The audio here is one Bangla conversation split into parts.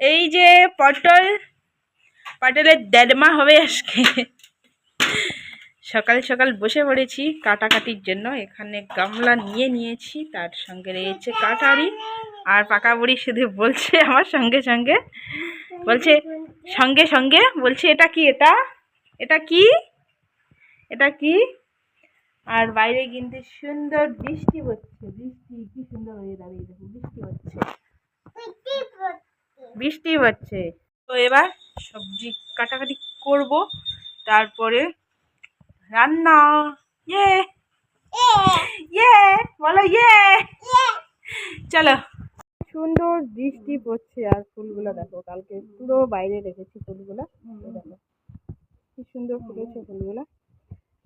এই যে পটল, পটলের দেড়মা হবে আজকে। সকাল সকাল বসে পড়েছি কাটাকাটির জন্য। এখানে গামলা নিয়ে নিয়েছি, তার সঙ্গে রয়েছে কাটারি। আর পাকা বুড়ি শুধু বলছে আমার সঙ্গে সঙ্গে। বলছে, সঙ্গে সঙ্গে? বলছে, এটা কি এটা? এটা কি? এটা কি? আর বাইরে কিন্তু সুন্দর বৃষ্টি হচ্ছে। বৃষ্টি, কি সুন্দর হয়ে দাঁড়িয়ে দেখো, বৃষ্টি হচ্ছে। বৃষ্টি হচ্ছে। তো এবার সবজি কাটাকাটি করব তারপরে রান্না। ইয়ে! ইয়ে! বলো ইয়ে! চলো। সুন্দর বৃষ্টি পড়ছে আর ফুলগুলো দেখো কালকে পুরো বাইরে রেখেছি ফুলগুলো। দেখো কি সুন্দর ফুটেছে ফুলগুলো।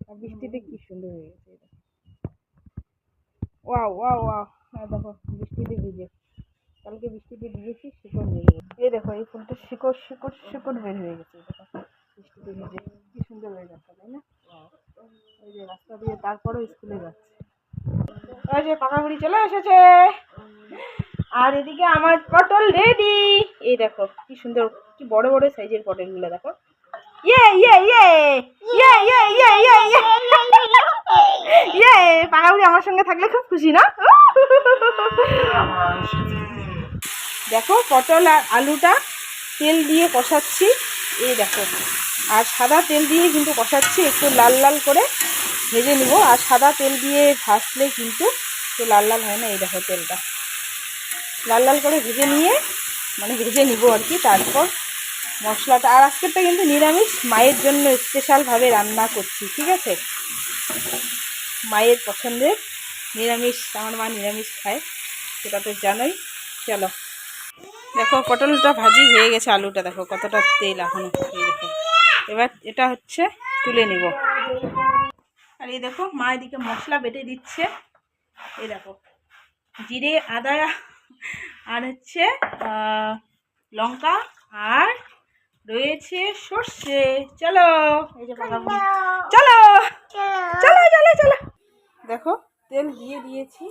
আর বৃষ্টিতে কি সুন্দর হয়ে গেছে এটা ওয়াও ওয়াও ওয়াও। দেখো বৃষ্টিতে ভিজে। কালকে বৃষ্টিতে ভিজেছি গেছে এই ফুলটা শিকড় শিকড় শিকড় বের হয়ে গেছে। বৃষ্টিতে ভিজে কি সুন্দর হয়ে যাচ্ছে তাই না? ওই যে রাস্তা দিয়ে তারপরেও স্কুলে যাচ্ছে। ওই যে পাকাগুড়ি চলে এসেছে। আর এদিকে আমার পটল রেডি এই দেখো কি সুন্দর কি বড় বড় সাইজের পটলগুলো দেখো। ইয়ে ইয়ে ইয়ে ইয়ে ইয়ে ইয়ে ইয়ে ইয়ে। ইয়ে পাকাগুড়ি আমার সঙ্গে থাকলে খুব খুশি না? দেখো, পটল আর আলুটা তেল দিয়ে কষাচ্ছি। এই দেখো, আর সাদা তেল দিয়ে কিন্তু কষাচ্ছি, একটু লাল লাল করে ভেজে নিব। আর সাদা তেল দিয়ে ভাজলে কিন্তু একটু লাল লাল হয় না, এই দেখো তেলটা। লাল লাল করে ভেজে নিয়ে মানে ভেজে নিব আর কি, তারপর মশলাটা। আর আজকেরটা কিন্তু নিরামিষ, মায়ের জন্য স্পেশালভাবে রান্না করছি, ঠিক আছে? মায়ের পছন্দের নিরামিষ, আমার মা নিরামিষ খায়, সেটা তো জানোই। চলো। দেখো, পটলটা ভাজি হয়ে গেছে আলুটা, দেখো কতটা তেল এখনও। দেখো, এবার এটা হচ্ছে তুলে নিব। আর এই দেখো, মা এদিকে মশলা বেটে দিচ্ছে। এই দেখো, জিরে, আদা, আর হচ্ছে লঙ্কা, আর রয়েছে সর্ষে। চলো, এই পাকা চলো চলো চলো চলো। দেখো, তেল দিয়ে দিয়েছি।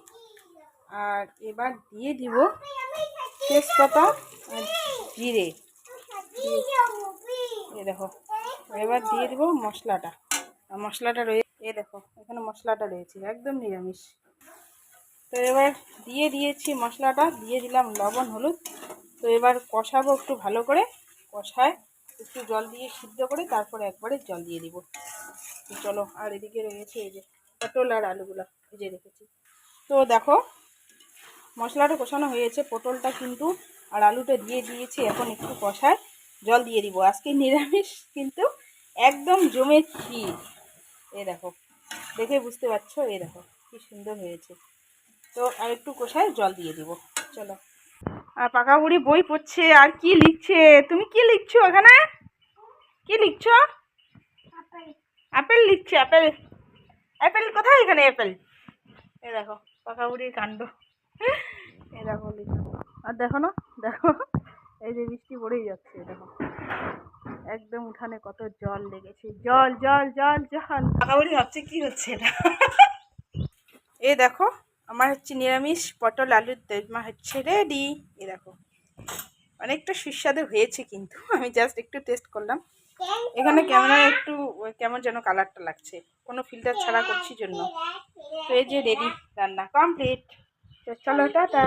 আর এবার দিয়ে দিব তেজপাতা আর জিরে। এ দেখো, এবার দিয়ে দেবো মশলাটা। আর মশলাটা রয়ে এ দেখো, এখানে মশলাটা রয়েছে, একদম নিরামিষ। তো এবার দিয়ে দিয়েছি মশলাটা, দিয়ে দিলাম লবণ, হলুদ। তো এবার কষাবো একটু ভালো করে, কষায় একটু জল দিয়ে সিদ্ধ করে তারপরে একবারে জল দিয়ে দিব। চলো, আর এদিকে রয়েছে এই যে পটল আর আলুগুলো ভেজে রেখেছি। তো দেখো মশলাটা কষানো হয়েছে, পটলটা কিন্তু আর আলুটা দিয়ে দিয়েছি, এখন একটু কষায় জল দিয়ে দিব। আজকে নিরামিষ কিন্তু একদম জমে ক্ষীর। এ দেখো, দেখে বুঝতে পারছ? এ দেখো, কি সুন্দর হয়েছে। তো আর একটু কষায় জল দিয়ে দিব। চলো। আর পাকা বুড়ি বই পড়ছে, আর কি লিখছে? তুমি কি লিখছো এখানে? কি লিখছো? অ্যাপেল লিখছে অ্যাপেল অ্যাপেল কোথায় এখানে অ্যাপেল এ দেখো, পাকা বুড়ির কাণ্ড। এ দেখো আর দেখো না, দেখো, এই যে বৃষ্টি পড়েই যাচ্ছে, দেখো। একদম উঠানে কত জল লেগেছে। জল জল জল জল। বুড়ি ভাবছে কি হচ্ছে এটা? এই দেখো, আমার হচ্ছে নিরামিষ পটল, আলুর দোলমা হচ্ছে রেডি এই দেখো, অনেকটা সুস্বাদু হয়েছে কিন্তু, আমি জাস্ট একটু টেস্ট করলাম। এখানে ক্যামেরা একটু, কেমন যেন কালারটা লাগছে। কোনো ফিল্টার ছাড়া করছি জন্য। তো এই যে রেডি রান্না কমপ্লিট চলো টাটা।